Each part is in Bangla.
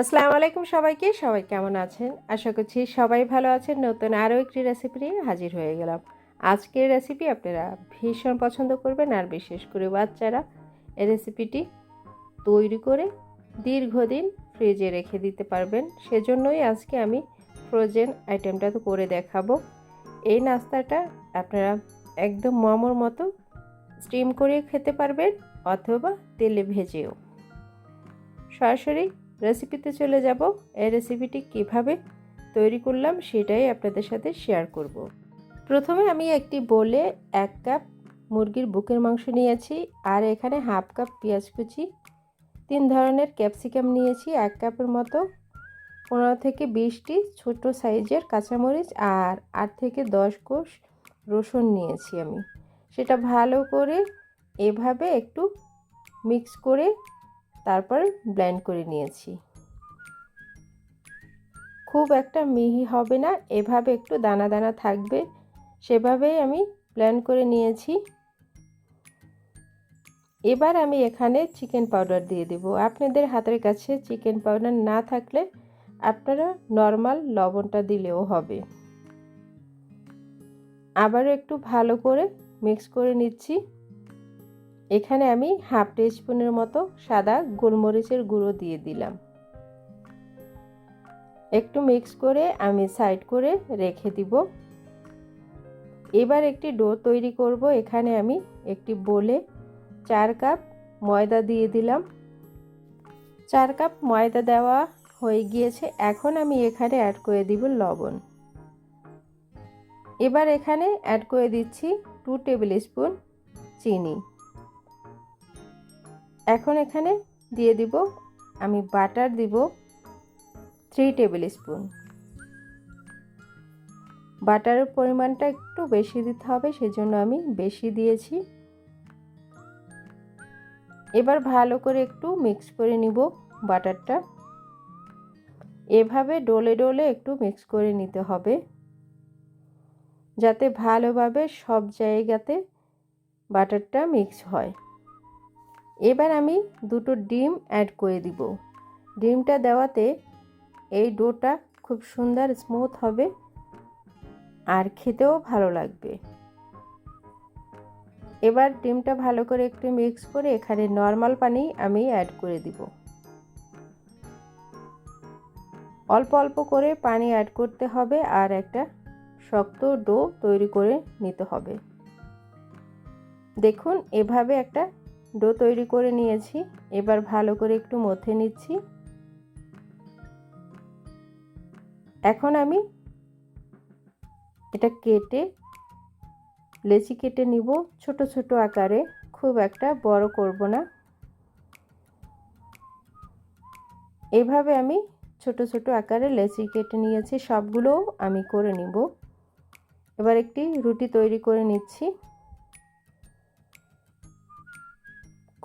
আসসালামু আলাইকুম সবাইকে, সবাই কেমন আছেন? আশা করছি সবাই ভালো আছেন। নতুন আরও একটি রেসিপি নিয়ে হাজির হয়ে গেলাম। আজকের রেসিপি আপনারা ভীষণ পছন্দ করবেন, আর বিশেষ করে বাচ্চারা। এই রেসিপিটি তৈরি করে দীর্ঘদিন ফ্রিজে রেখে দিতে পারবেন। সেজন্যই আজকে আমি ফ্রোজেন আইটেমটা তো করে দেখাবো। এই নাস্তাটা আপনারা একদম মোমোর মতো স্টিম করে খেতে পারবেন, অথবা তেলে ভেজেও। সরাসরি রেসিপিতে চলে যাব এই রেসিপিটি কীভাবে তৈরি করলাম সেটাই আপনাদের সাথে শেয়ার করব। প্রথমে আমি একটি বলে এক কাপ মুরগির বুকের মাংস নিয়েছি আর এখানে হাফ কাপ পেঁয়াজ কুচি, তিন ধরনের ক্যাপসিকাম নিয়েছি, এক কাপের মতো পনেরো থেকে বিশটি ছোট সাইজের কাঁচামরিচ আর আট থেকে দশ কোষ রসুন নিয়েছি আমি সেটা ভালো করে এভাবে একটু মিক্স করে তারপর ব্লেন্ড করে নিয়েছি। খুব একটা মিহি হবে না, এভাবে একটু দানা দানা থাকবে, সেভাবেই আমি ব্লেন্ড করে নিয়েছি। এবার আমি এখানে চিকেন পাউডার দিয়ে দেব। আপনাদের হাতের কাছে চিকেন পাউডার না থাকলে আপনারা নর্মাল লবণটা দিলেও হবে। আবারও একটু ভালো করে মিক্স করে নিচ্ছি। এখানে আমি হাফ স্পুনের মতো সাদা গোলমরিচের গুঁড়ো দিয়ে দিলাম। একটু মিক্স করে আমি সাইড করে রেখে দিব। এবার একটি ডো তৈরি করব। এখানে আমি একটি বলে চার কাপ ময়দা দিয়ে দিলাম। চার কাপ ময়দা দেওয়া হয়ে গিয়েছে। এখন আমি এখানে অ্যাড করে দিব লবণ। এবার এখানে অ্যাড করে দিচ্ছি টু টেবিল স্পুন চিনি। এখন এখানে দিয়ে দিব, আমি বাটার দিব থ্রি টেবিল স্পুন বাটারের পরিমাণটা একটু বেশি দিতে হবে, সেজন্য আমি বেশি দিয়েছি। এবার ভালো করে একটু মিক্স করে নিব বাটারটা। এভাবে ডোলে ডোলে একটু মিক্স করে নিতে হবে, যাতে ভালোভাবে সব জায়গাতে বাটারটা মিক্স হয়। এবার আমি দুটো ডিম অ্যাড করে দিব। ডিমটা দেওয়াতে এই ডোটা খুব সুন্দর স্মুথ হবে আর খেতেও ভালো লাগবে। এবার ডিমটা ভালো করে একটু মিক্স করে এখানে নর্মাল পানি আমি অ্যাড করে দিব। অল্প অল্প করে পানি অ্যাড করতে হবে আর একটা শক্ত ডো তৈরি করে নিতে হবে। দেখুন এভাবে একটা ডো তৈরি করে নিয়েছি। এবার ভালো করে একটু মথে নিচ্ছি। এখন আমি এটা কেটে, লেচি কেটে নিব ছোট ছোট আকারে। খুব একটা বড় করব না। এভাবে আমি ছোট ছোট আকারে লেচি কেটে নিয়েছি। সবগুলোও আমি করে নিব। এবার একটি রুটি তৈরি করে নিচ্ছি।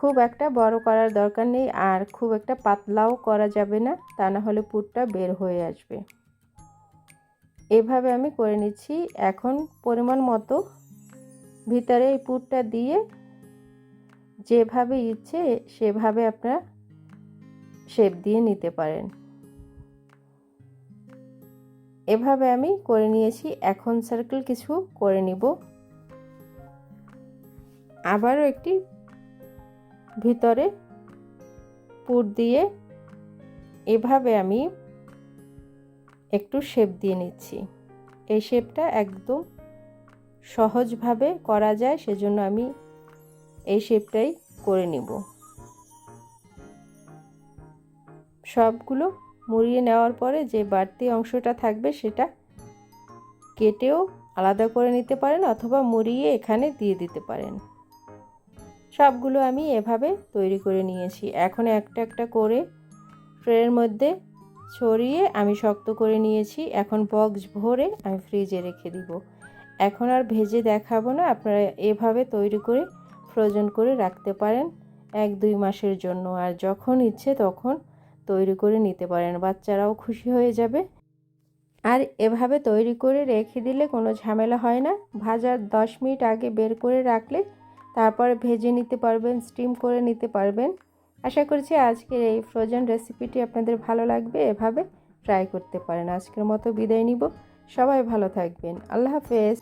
খুব একটা বড় করার দরকার নেই আর খুব একটা পাতলাও করা যাবে না, তা না হলে পুরটা বের হয়ে আসবে। এভাবে আমি করে নিচ্ছি। এখন পরিমাণ মতো ভিতরে এই পুরটা দিয়ে যেভাবে ইচ্ছে সেভাবে আপনারা শেপ দিয়ে নিতে পারেন। এভাবে আমি করে নিয়েছি। এখন সার্কেল কিছু করে নিব। আবারও একটি ভিতরে পুর দিয়ে এভাবে আমি একটু শেপ দিয়ে নিচ্ছি। এই শেপটা একদম সহজভাবে করা যায়, সেজন্য আমি এই শেপটাই করে নিব। সবগুলো মুড়িয়ে নেওয়ার পরে যে বাড়তি অংশটা থাকবে, সেটা কেটেও আলাদা করে নিতে পারেন, অথবা মুড়িয়ে এখানে দিয়ে দিতে পারেন। সবগুলো আমি এভাবে তৈরি করে নিয়েছি। এখন একটা একটা করে ট্রের মধ্যে ছড়িয়ে আমি শক্ত করে নিয়েছি। এখন বক্স ভরে আমি ফ্রিজে রেখে দিব। এখন আর ভেজে দেখাবো না। আপনারা এভাবে তৈরি করে ফ্রোজেন করে রাখতে পারেন এক দুই মাসের জন্য। আর যখন ইচ্ছে তখন তৈরি করে নিতে পারেন। বাচ্চারাও খুশি হয়ে যাবে। আর এভাবে তৈরি করে রেখে দিলে কোনো ঝামেলা হয় না। ভাজার দশ মিনিট আগে বের করে রাখলে তারপর ভেজে নিতে পারবেন স্টিম করে নিতে পারবেন। আশা করছি আজকের এই ফ্রোজেন রেসিপিটি আপনাদের ভালো লাগবে, এভাবে ট্রাই করতে পারেন। আজকের মতো বিদায় নিব। সবাই ভালো থাকবেন। আল্লাহ হাফেজ।